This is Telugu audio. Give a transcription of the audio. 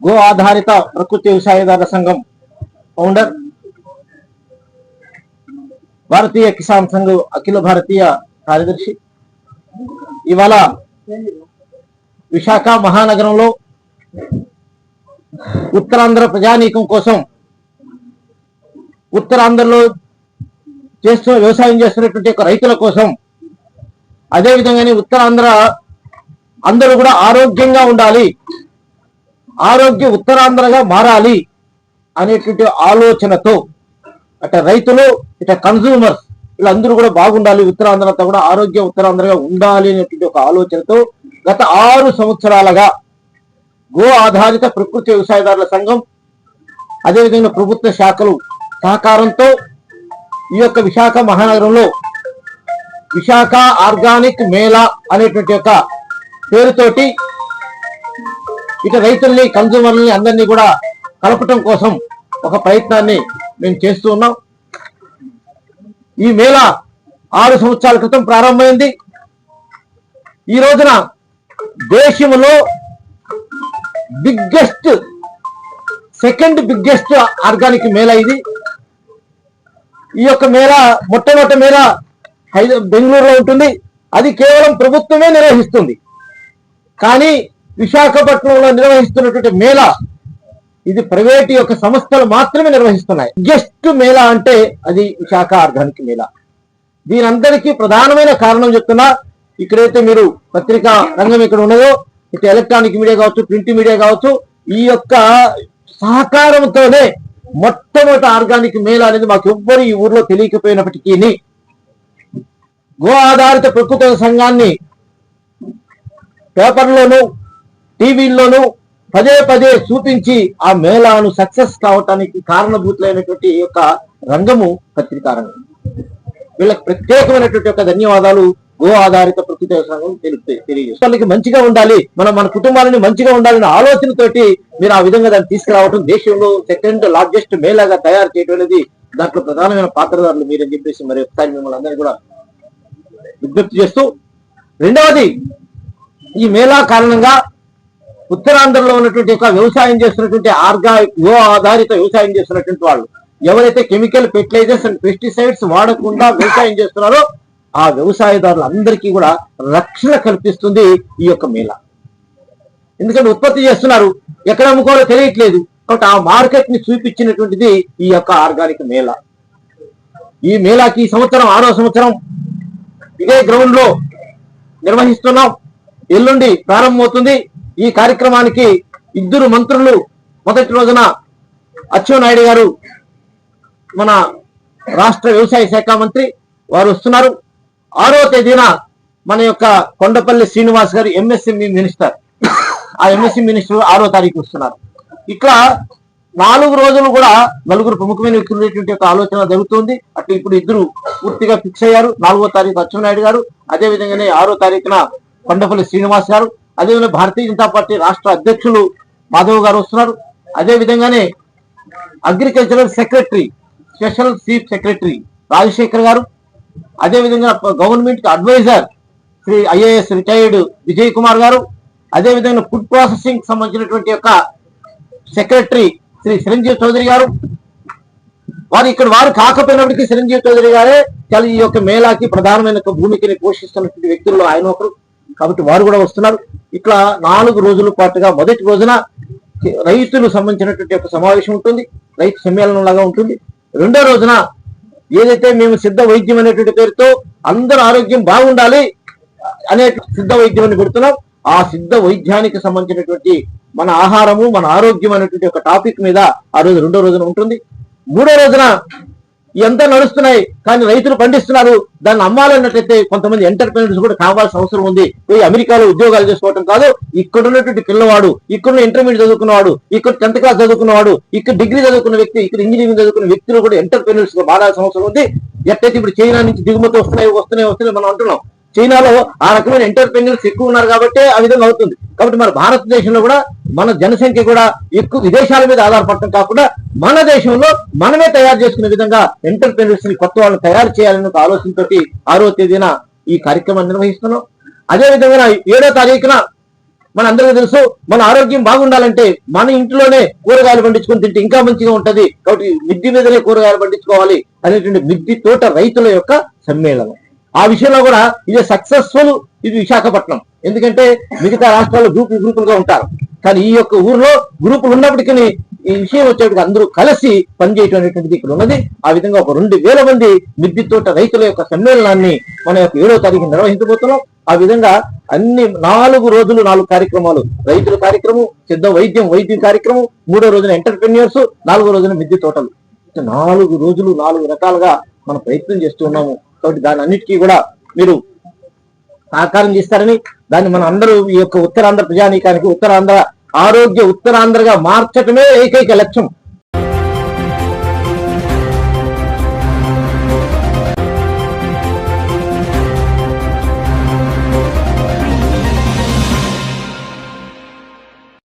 गो आधारित प्रकृति व्यवसायदार संघ फौंडर भारतीय किसान संघ अखिल भारतीय कार्यदर्शी ఇవాళ విశాఖ మహానగరంలో ఉత్తరాంధ్ర ప్రజానీకం కోసం ఉత్తరాంధ్రలో చేస్తున్న వ్యవసాయం చేస్తున్నటువంటి ఒక రైతుల కోసం అదే విధంగానే ఉత్తరాంధ్ర అందరూ కూడా ఆరోగ్యంగా ఉండాలి ఆరోగ్య ఉత్తరాంధ్రగా మారాలి అనేటువంటి ఆలోచనతో అట రైతులు ఇట కన్జూమర్స్ వీళ్ళందరూ కూడా బాగుండాలి ఉత్తరాంధ్ర అంతా కూడా ఆరోగ్య ఉత్తరాంధ్రగా ఉండాలి అనేటువంటి ఒక ఆలోచనతో గత ఆరు సంవత్సరాలుగా గో ఆధారిత ప్రకృతి వ్యవసాయదారుల సంఘం అదేవిధంగా ప్రభుత్వ శాఖలు సహకారంతో ఈ యొక్క విశాఖ మహానగరంలో విశాఖ ఆర్గానిక్ మేళా అనేటువంటి యొక్క పేరుతోటి ఇక రైతుల్ని కన్జ్యూమర్లని అందరినీ కూడా కలపటం కోసం ఒక ప్రయత్నాన్ని మేము చేస్తూ ఉన్నాం. ఈ మేళ ఆరు సంవత్సరాల క్రితం ప్రారంభమైంది. ఈ రోజున దేశంలో biggest second biggest organic mela ఇది. ఈ యొక్క మేళ మొట్టమొదటి మేళ బెంగళూరులో ఉంటుంది. అది కేవలం ప్రభుత్వమే నిర్వహిస్తుంది. కానీ విశాఖపట్నంలో నిర్వహిస్తున్నటువంటి మేళ ఇది ప్రైవేట్ యొక్క సంస్థలు మాత్రమే నిర్వహిస్తున్నాయి. గెస్ట్ మేళ అంటే అది విశాఖ ఆర్గానిక్ మేళ. దీనందరికీ ప్రధానమైన కారణం చెప్తున్నా ఇక్కడైతే మీరు పత్రికా రంగం ఇక్కడ ఉన్నదో ఇటు ఎలక్ట్రానిక్ మీడియా కావచ్చు ప్రింట్ మీడియా కావచ్చు ఈ యొక్క సహకారంతోనే మొట్టమొదటి ఆర్గానిక్ మేళ అనేది మాకు ఎవ్వరు ఈ ఊర్లో తెలియకపోయినప్పటికీ గో ఆధారిత ప్రకృతి సంఘాన్ని పేపర్లోను టీవీల్లోనూ పదే పదే చూపించి ఆ మేళాను సక్సెస్ కావటానికి కారణభూతులైనటువంటి యొక్క రంగము పత్రికా రంగం వీళ్ళకి ప్రత్యేకమైనటువంటి యొక్క ధన్యవాదాలు గో ఆధారిత ప్రకృతి సంఘం తెలియజేస్తుంది. వాళ్ళకి మంచిగా ఉండాలి మనం మన కుటుంబాలని మంచిగా ఉండాలనే ఆలోచనతోటి మీరు ఆ విధంగా దాన్ని తీసుకురావటం దేశంలో సెకండ్ లార్జెస్ట్ మేళాగా తయారు చేయడం అనేది దాంట్లో ప్రధానమైన పాత్రదారులు మీరని చెప్పేసి మరి ఒకసారి మిమ్మల్ని అందరినీ కూడా విజ్ఞప్తి చేస్తూ రెండవది ఈ మేళా కారణంగా ఉత్తరాంధ్రలో ఉన్నటువంటి ఒక వ్యవసాయం చేస్తున్నటువంటి ఆర్గా యో ఆధారిత వ్యవసాయం చేస్తున్నటువంటి వాళ్ళు. ఎవరైతే కెమికల్ ఫెర్టిలైజర్స్ అండ్ పెస్టిసైడ్స్ వాడకుండా వ్యవసాయం చేస్తున్నారో ఆ వ్యవసాయదారులందరికీ కూడా రక్షణ కల్పిస్తుంది ఈ యొక్క మేళ. ఎందుకంటే ఉత్పత్తి చేస్తున్నారు. ఎక్కడ అమ్ముకోవాలో తెలియట్లేదు. కాబట్టి ఆ మార్కెట్ని చూపించినటువంటిది ఈ యొక్క ఆర్గానిక్ మేళ. ఈ మేళాకి ఈ సంవత్సరం ఆరో సంవత్సరం ఇదే గ్రౌండ్లో నిర్వహిస్తున్నాం. ఎల్లుండి ప్రారంభమవుతుంది. ఈ కార్యక్రమానికి ఇద్దరు మంత్రులు మొదటి రోజున అచ్చెన్నాయుడు గారు మన రాష్ట్ర వ్యవసాయ శాఖ మంత్రి వారు వస్తున్నారు. ఆరో తేదీన మన యొక్క కొండపల్లి శ్రీనివాస్ గారు ఎంఎస్ఎంఈ మినిస్టర్ ఆ ఎంఎస్సీ మినిస్టర్ ఆరో తారీఖు వస్తున్నారు. ఇట్లా నాలుగు రోజులు కూడా నలుగురు ప్రముఖమైన వ్యక్తులు ఉండేటువంటి ఒక ఆలోచన జరుగుతుంది. అటు ఇప్పుడు ఇద్దరు పూర్తిగా ఫిక్స్ అయ్యారు. నాలుగో తారీఖు అచ్చెన్నాయుడు గారు. అదే విధంగానే ఆరో తారీఖున కొండపల్లి శ్రీనివాస్ గారు. అదేవిధంగా భారతీయ జనతా పార్టీ రాష్ట్ర అధ్యక్షులు మాధవ్ గారు వస్తున్నారు. అదే విధంగానే agricultural secretary special chief secretary Rajasekhar గారు అదే విధంగా గవర్నమెంట్కి adviser Shri IAS retired Vijay Kumar గారు అదే విధంగా ఫుడ్ ప్రాసెసింగ్ సంబంధించినటువంటి యొక్క సెక్రటరీ శ్రీ చిరంజీవి చౌదరి గారు. వారు ఇక్కడ వారు కాకపోయినప్పటికీ చిరంజీవి చౌదరి గారే చాలా ఈ యొక్క మేళాకి ప్రధానమైన ఒక భూమికని పోషిస్తున్నటువంటి వ్యక్తుల్లో ఆయన ఒకరు. కాబట్టి వారు కూడా వస్తున్నారు. ఇట్లా నాలుగు రోజుల పాటుగా మొదటి రోజున రైతులు సంబంధించినటువంటి ఒక సమావేశం ఉంటుంది. రైతు సమ్మేళనం లాగా ఉంటుంది. రెండో రోజున ఏదైతే మేము సిద్ధ వైద్యం అనేటువంటి పేరుతో అందరు ఆరోగ్యం బాగుండాలి అనే సిద్ధ వైద్యం అని పెడుతున్నాం. ఆ సిద్ధ వైద్యానికి సంబంధించినటువంటి మన ఆహారము మన ఆరోగ్యం అనేటువంటి ఒక టాపిక్ మీద ఆ రోజు రెండో రోజున ఉంటుంది. మూడో రోజున ఎంత నడుస్తున్నాయి కానీ రైతులు పండిస్తున్నారు దాన్ని అమ్మాలన్నట్లయితే కొంతమంది ఎంటర్ప్రీనర్స్ కూడా కావాల్సిన అవసరం ఉంది. పోయి అమెరికాలో ఉద్యోగాలు చేసుకోవటం కాదు ఇక్కడ ఉన్నటువంటి పిల్లవాడు ఇక్కడ ఇంటర్మీడియట్ చదువుకున్నవాడు ఇక్కడ టెన్త్ క్లాస్ చదువుకున్నవాడు ఇక్కడ డిగ్రీ చదువుకున్న వ్యక్తి ఇక్కడ ఇంజనీరింగ్ చదువుకున్న వ్యక్తులు కూడా ఎంటర్ప్రీనర్స్గా మారాల్సిన అవసరం ఉంది. ఎట్టయితే ఇప్పుడు చైనా నుంచి దిగుమతి వస్తున్నాయి వస్తున్నాయి వస్తున్నాయి మనం అంటున్నాం. చైనాలో ఆ రకమైన ఎంటర్ప్రెన్యూర్స్ ఎక్కువ ఉన్నారు కాబట్టి ఆ విధంగా అవుతుంది. కాబట్టి మన భారతదేశంలో కూడా మన జనసంఖ్య కూడా ఎక్కువ విదేశాల మీద ఆధారపడటం కాకుండా మన దేశంలో మనమే తయారు చేసుకునే విధంగా ఎంటర్ప్రెన్యూర్స్ని కొత్త వాళ్ళని తయారు చేయాలనే ఒక ఆలోచనతోటి ఆరో తేదీన ఈ కార్యక్రమాన్ని నిర్వహిస్తున్నాం. అదే విధంగా ఏడో తారీఖున మన అందరికీ తెలుసు మన ఆరోగ్యం బాగుండాలంటే మన ఇంట్లోనే కూరగాయలు పండించుకొని తింటే ఇంకా మంచిగా ఉంటది. కాబట్టి మిద్ది మీదనే కూరగాయలు పండించుకోవాలి అనేటువంటి మిద్ది తోట రైతుల యొక్క సమ్మేళనం. ఆ విషయంలో కూడా ఇది సక్సెస్ఫుల్ ఇది విశాఖపట్నం. ఎందుకంటే మిగతా రాష్ట్రాల్లో గ్రూప్ గ్రూపులుగా ఉంటారు. కానీ ఈ యొక్క ఊర్లో గ్రూపులు ఉన్నప్పటికీ ఈ విషయం వచ్చేటికి అందరూ కలిసి పనిచేయటం అనేటువంటిది ఇక్కడ ఉన్నది. ఆ విధంగా ఒక రెండు వేల మంది మిద్ది తోట రైతుల యొక్క సమ్మేళనాన్ని మన యొక్క ఏడో తారీఖు నిర్వహించబోతున్నాం. ఆ విధంగా అన్ని నాలుగు రోజులు నాలుగు కార్యక్రమాలు. రైతుల కార్యక్రమం సిద్ధ వైద్యం వైద్యం కార్యక్రమం మూడో రోజున ఎంటర్ప్రెన్యూర్స్ నాలుగో రోజున మిద్ది తోటలు. నాలుగు రోజులు నాలుగు రకాలుగా మనం ప్రయత్నం చేస్తూ ఉన్నాము. కాబట్టి దాని అన్నిటికీ కూడా మీరు సహకారం చేస్తారని దాన్ని మన అందరూ ఈ యొక్క ఉత్తరాంధ్ర ప్రజానీకానికి ఉత్తరాంధ్ర ఆరోగ్య ఉత్తరాంధ్రగా మార్చటమే ఏకైక లక్ష్యం.